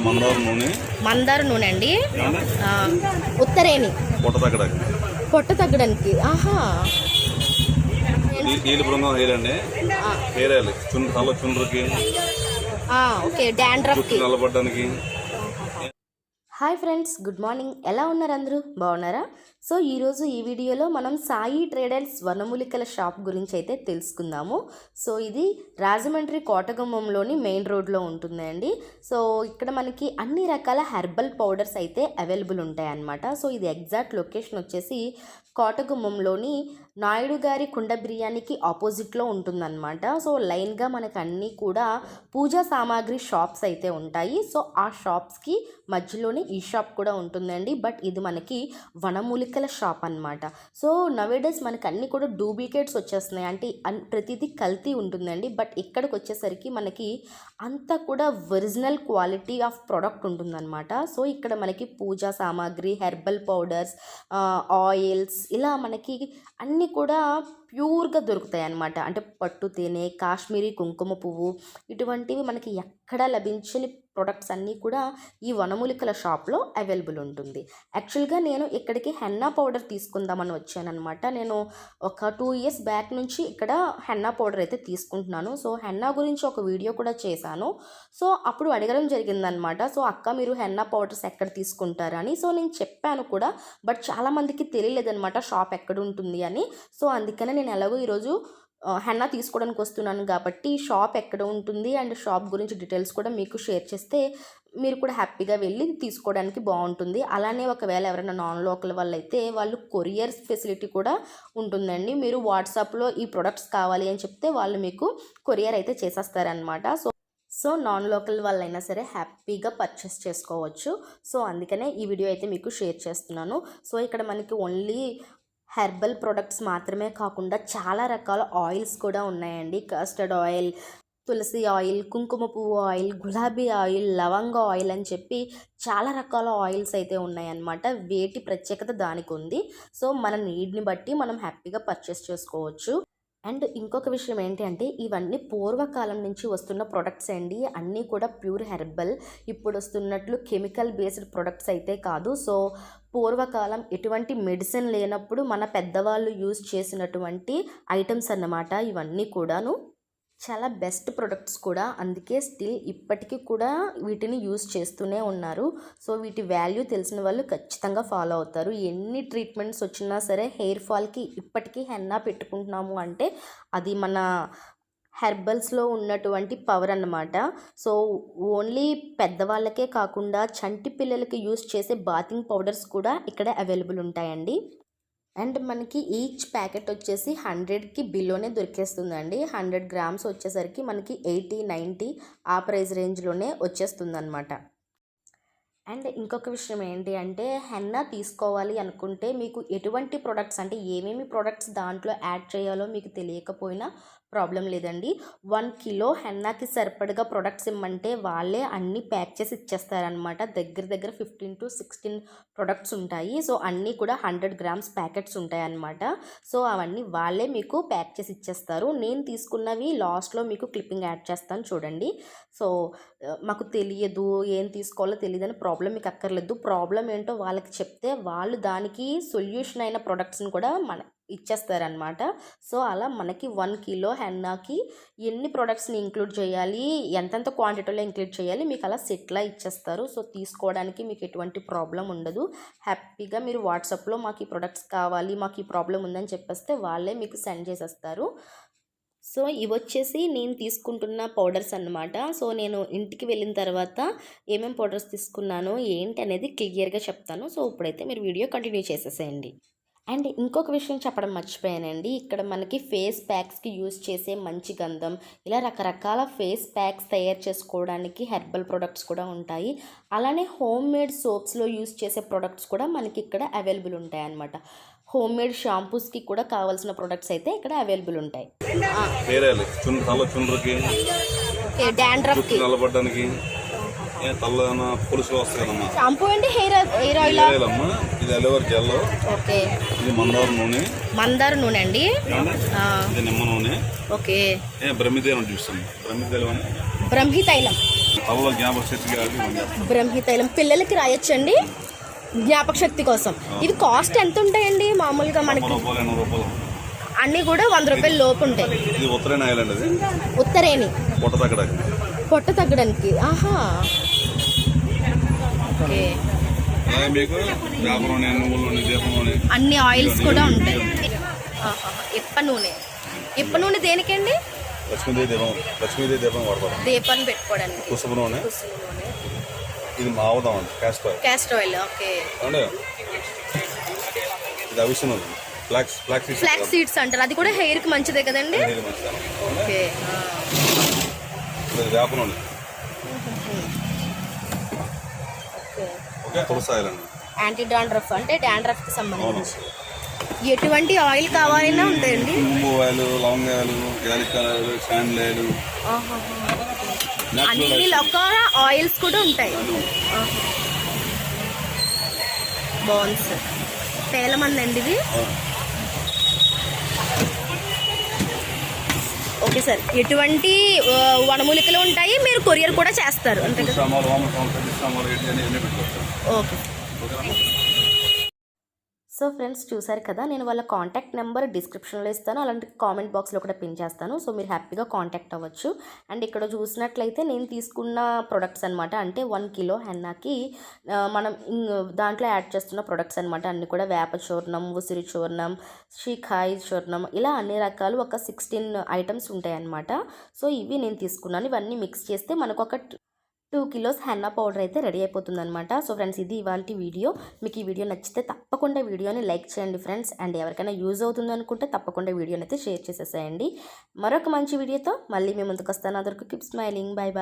మందార నూనె. మందార నూనె అండి. ఉత్తరేణి పొట్ట తగ్గడానికి. పొట్ట తగ్గడానికి. ఆహా. అండి ఆ, హెయిర్ ఆయిల్ చున్ తల చుండ్రుకి. ఓకే. డాండ్రఫ్కి. నల్లబడ్డానికి. Hi friends. Good morning. ఎలా ఉన్నారు అందరూ? బాగున్నారా? సో ఈరోజు ఈ వీడియోలో మనం సాయి ట్రేడర్స్ వనమూలికల షాప్ గురించి అయితే తెలుసుకుందాము. సో ఇది రాజమండ్రి కోటగుమ్మంలోని మెయిన్ రోడ్లో ఉంటుందండి. సో ఇక్కడ మనకి అన్ని రకాల హెర్బల్ పౌడర్స్ అయితే అవైలబుల్ ఉంటాయన్నమాట. సో ఇది ఎగ్జాక్ట్ లొకేషన్ వచ్చేసి కోటగుమ్మంలోని నాయుడు గారి కుండ బిర్యానీకి ఆపోజిట్లో ఉంటుందన్నమాట. సో లైన్గా మనకు అన్నీ కూడా పూజా సామాగ్రి షాప్స్ అయితే ఉంటాయి. సో ఆ షాప్స్కి మధ్యలోనే ఈ షాప్ కూడా ఉంటుందండి. బట్ ఇది మనకి వనమూలిక వనమూలికల షాప్ అన్నమాట. సో నవేడేస్ మనకి అన్నీ కూడా డూప్లికేట్స్ వచ్చేస్తున్నాయి. అంటే అన్- ప్రతిదీ కల్తీ ఉంటుందండి. బట్ ఇక్కడికి వచ్చేసరికి మనకి అంతా కూడా ఒరిజినల్ క్వాలిటీ ఆఫ్ ప్రోడక్ట్ ఉంటుందన్నమాట. సో ఇక్కడ మనకి పూజా సామాగ్రి హెర్బల్ పౌడర్స్ ఆయిల్స్ ఇలా మనకి అన్నీ కూడా ప్యూర్గా దొరుకుతాయి అన్నమాట అంటే పట్టు తేనె కాశ్మీరీ కుంకుమ పువ్వు ఇటువంటివి మనకి ఎక్కడా లభించని ప్రొడక్ట్స్ అన్నీ కూడా ఈ వనమూలికల షాప్లో అవైలబుల్ ఉంటుంది. యాక్చువల్గా నేను ఇక్కడికి హెన్నా పౌడర్ తీసుకుందామని వచ్చానమాట నేను ఒక టూ ఇయర్స్ బ్యాక్ నుంచి ఇక్కడ హెన్నా పౌడర్ అయితే తీసుకుంటున్నాను. సో హెన్నా గురించి ఒక వీడియో కూడా చేశాను. సో అప్పుడు అడగడం జరిగిందనమాట సో అక్క మీరు హెన్నా పౌడర్స్ ఎక్కడ తీసుకుంటారని సో నేను చెప్పాను కూడా. బట్ చాలామందికి తెలియలేదనమాట షాప్ ఎక్కడ ఉంటుంది అని. సో అందుకనే నేను ఎలాగో ఈరోజు హెన్నా తీసుకోవడానికి వస్తున్నాను కాబట్టి షాప్ ఎక్కడ ఉంటుంది అండ్ షాప్ గురించి డీటెయిల్స్ కూడా మీకు షేర్ చేస్తే మీరు కూడా హ్యాపీగా వెళ్ళి తీసుకోవడానికి బాగుంటుంది. అలానే ఒకవేళ ఎవరైనా నాన్ లోకల్ వాళ్ళు అయితే వాళ్ళు కొరియర్ ఫెసిలిటీ కూడా ఉంటుందండి. మీరు వాట్సాప్లో ఈ ప్రొడక్ట్స్ కావాలి అని చెప్తే వాళ్ళు మీకు కొరియర్ అయితే చేసేస్తారనమాట సో సో నాన్ లోకల్ వాళ్ళైనా సరే హ్యాపీగా పర్చేస్ చేసుకోవచ్చు. సో అందుకనే ఈ వీడియో అయితే మీకు షేర్ చేస్తున్నాను. సో ఇక్కడ మనకి ఓన్లీ హెర్బల్ ప్రొడక్ట్స్ మాత్రమే కాకుండా చాలా రకాల ఆయిల్స్ కూడా ఉన్నాయండి. కస్టర్డ్ ఆయిల్ తులసి ఆయిల్ కుంకుమ పువ్వు ఆయిల్ గులాబీ ఆయిల్ లవంగ ఆయిల్ అని చెప్పి చాలా రకాల ఆయిల్స్ అయితే ఉన్నాయన్నమాట. వేటి ప్రత్యేకత దానికి ఉంది. సో మన నీడ్ని బట్టి మనం హ్యాపీగా పర్చేస్ చేసుకోవచ్చు. అండ్ ఇంకొక విషయం ఏంటి అంటే ఇవన్నీ పూర్వకాలం నుంచి వస్తున్న ప్రొడక్ట్స్ అండి. అన్నీ కూడా ప్యూర్ హెర్బల్. ఇప్పుడు వస్తున్నట్లు కెమికల్ బేస్డ్ ప్రొడక్ట్స్ అయితే కాదు. సో పూర్వకాలం ఎటువంటి మెడిసిన్ లేనప్పుడు మన పెద్దవాళ్ళు యూజ్ చేసినటువంటి ఐటమ్స్ అన్నమాట ఇవన్నీ కూడాను. చాలా బెస్ట్ ప్రొడక్ట్స్ కూడా. అందుకే స్టిల్ ఇప్పటికీ కూడా వీటిని యూజ్ చేస్తూనే ఉన్నారు. సో వీటి వాల్యూ తెలిసిన వాళ్ళు ఖచ్చితంగా ఫాలో అవుతారు. ఎన్ని ట్రీట్మెంట్స్ వచ్చినా సరే హెయిర్ ఫాల్కి ఇప్పటికీ హెన్నా పెట్టుకుంటున్నాము అంటే అది మన హెర్బల్స్లో ఉన్నటువంటి పవర్ అన్నమాట. సో ఓన్లీ పెద్దవాళ్ళకే కాకుండా చంటి పిల్లలకి యూస్ చేసే బాతింగ్ పౌడర్స్ కూడా ఇక్కడ అవైలబుల్ ఉంటాయండి. అండ్ మనకి ఈచ్ ప్యాకెట్ వచ్చేసి హండ్రెడ్కి బిలోనే దొరికేస్తుందండి. హండ్రెడ్ గ్రామ్స్ వచ్చేసరికి మనకి ఎయిటీ నైంటీ ఆ ప్రైస్ రేంజ్లోనే వచ్చేస్తుందన్నమాట. అండ్ ఇంకొక విషయం ఏంటి అంటే హెన్నా తీసుకోవాలి అనుకుంటే మీకు ఎటువంటి ప్రొడక్ట్స్ అంటే ఏమేమి ప్రొడక్ట్స్ దాంట్లో యాడ్ చేయాలో మీకు తెలియకపోయినా ప్రాబ్లం లేదండి. వన్ కిలో హెన్నాకి సరిపడగా ప్రొడక్ట్స్ ఇమ్మంటే వాళ్ళే అన్నీ ప్యాక్ చేసి ఇచ్చేస్తారనమాట దగ్గర దగ్గర ఫిఫ్టీన్ టు సిక్స్టీన్ ప్రొడక్ట్స్ ఉంటాయి. సో అన్నీ కూడా హండ్రెడ్ గ్రామ్స్ ప్యాకెట్స్ ఉంటాయి అన్నమాట సో అవన్నీ వాళ్ళే మీకు ప్యాక్ చేసి ఇచ్చేస్తారు. నేను తీసుకున్నవి లాస్ట్లో మీకు క్లిప్పింగ్ యాడ్ చేస్తాను చూడండి. సో మాకు తెలియదు ఏం తీసుకోవాలో తెలియదని ప్రాబ్లం మీకు అక్కర్లేదు. ప్రాబ్లం ఏంటో వాళ్ళకి చెప్తే వాళ్ళు దానికి సొల్యూషన్ అయిన ప్రొడక్ట్స్ని కూడా మన ఇచ్చేస్తారనమాట సో అలా మనకి వన్ కిలో హెన్నాకి ఎన్ని ప్రొడక్ట్స్ని ఇంక్లూడ్ చేయాలి ఎంతెంత క్వాంటిటీలో ఇంక్లూడ్ చేయాలి మీకు అలా సెట్లా ఇచ్చేస్తారు. సో తీసుకోవడానికి మీకు ఎటువంటి ప్రాబ్లం ఉండదు. హ్యాపీగా మీరు వాట్సాప్లో మాకు ఈ ప్రొడక్ట్స్ కావాలి మాకు ఈ ప్రాబ్లం ఉందని చెప్పేస్తే వాళ్ళే మీకు సెండ్ చేసేస్తారు. సో ఇవి వచ్చేసి నేను తీసుకుంటున్న పౌడర్స్ అన్నమాట. సో నేను ఇంటికి వెళ్ళిన తర్వాత ఏమేమి పౌడర్స్ తీసుకున్నానో ఏంటి అనేది క్లియర్గా చెప్తాను. సో ఇప్పుడైతే మీరు వీడియో కంటిన్యూ చేసేసేయండి. అండ్ ఇంకొక విషయం చెప్పడం మర్చిపోయానండి. ఇక్కడ మనకి ఫేస్ ప్యాక్స్కి యూజ్ చేసే మంచి గంధం ఇలా రకరకాల ఫేస్ ప్యాక్స్ తయారు చేసుకోవడానికి హెర్బల్ ప్రొడక్ట్స్ కూడా ఉంటాయి. అలానే హోమ్ మేడ్ సోప్స్లో యూజ్ చేసే ప్రొడక్ట్స్ కూడా మనకి ఇక్కడ అవైలబుల్ ఉంటాయి అన్నమాట హోమ్ మేడ్ షాంపూస్కి కూడా కావాల్సిన ప్రొడక్ట్స్ అయితే ఇక్కడ అవైలబుల్ ఉంటాయి. డాండ్రఫ్కి. పులుసులు వస్తాయి కదమ్మా. షాంపూ అండి hair hair oil hair oil? అమ్మా ఇది అలివర్ జెల్ ఓకే. ఇది మందార నూనె. మందార నూనె అండి. ఇది నిమ్మ నూనె. ఓకే. ఏ బ్రహ్మిదేవం చూస్తుంది బ్రహ్మిదేవం అని? బ్రహ్మి తైలం తలలో జ్ఞాపక శక్తి కాబట్టి మనం చేస్తాం. బ్రహ్మి తైలం పిల్లలకి రాయొచ్చండి. జ్ఞాపక శక్తి కోసం. ఇది కాస్ట్ ఎంత ఉంటాయండి? మామూలుగా మనకి అన్నీ కూడా వంద రూపాయల లోపు ఉంటాయి. ఉత్తరేణి. పొట్ట తగ్గడానికి. పొట్ట తగ్గడానికి. ఆహా ఓకే అలాగే మీకు వేప నూనె నువ్వుల నూనె దీపం నూనె అన్ని ఆయిల్స్ కూడా ఉంటాయి. ఇప్ప నూనె. ఇప్ప నూనె దేనికండి? లక్ష్మీదేవి దీపం లక్ష్మీదేవి దీపం వాడతారు. దీపాన్ని పెట్టుకోవడానికి. కుసుమ నూనె. ఇది మావుదాం అండి cast oil castor oil okay. ఏమండి? ఇది అవిసె నూనె ఫ్లాక్స్ ఫ్లాక్స్ సీడ్స్ అంటారు. అది కూడా హెయిర్కి మంచిదే కదండి? ఓకే ఇది వేప నూనె యాంటీ డాండ్రఫ్ అంటే డాండ్రఫ్కి సంబంధించి. ఎటువంటి ఆయిల్ కావాలన్నా ఉంటాయండి. Oil oil oil. ఆయిల్ అన్ని రకాల ఆయిల్స్ కూడా ఉంటాయి. బాన్స్ తేలమందండి ఇది. Okay sir. ఎటువంటి వనమూలికలు ఉంటాయి మీరు కొరియర్ కూడా చేస్తారు. అంతే సో ఫ్రెండ్స్ చూసారు కదా నేను వాళ్ళ కాంటాక్ట్ నెంబర్ డిస్క్రిప్షన్లో ఇస్తాను. అలాంటి కామెంట్ బాక్స్లో కూడా పిన్ చేస్తాను. సో మీరు హ్యాపీగా కాంటాక్ట్ అవ్వచ్చు. అండ్ ఇక్కడ చూసినట్లయితే నేను తీసుకున్న ప్రొడక్ట్స్ అనమాట అంటే వన్ కిలో హెన్నాకి మనం దాంట్లో యాడ్ చేస్తున్న ప్రొడక్ట్స్ అనమాట అన్నీ కూడా వేప చూర్ణం ఉసిరి చూర్ణం షిఖాయి చూర్ణం ఇలా అన్ని రకాలు ఒక సిక్స్టీన్ ఐటమ్స్ ఉంటాయి అన్నమాట సో ఇవి నేను తీసుకున్నాను. ఇవన్నీ మిక్స్ చేస్తే మనకు ఒక టూ కిలోస్ హెన్నా పౌడర్ అయితే రెడీ అయిపోతుంది అనమాట సో ఫ్రెండ్స్ ఇది ఇవాళ వీడియో. మీకు ఈ వీడియో నచ్చితే తప్పకుండా వీడియోని లైక్ చేయండి ఫ్రెండ్స్. అండ్ ఎవరికైనా యూజ్ అవుతుంది అనుకుంటే తప్పకుండా వీడియోని అయితే షేర్ చేసేసేయండి. మరొక మంచి వీడియోతో మళ్ళీ మేము ముందుకు వస్తాను అందరికీ కిప్ స్మైలింగ్ బాయ్ బాయ్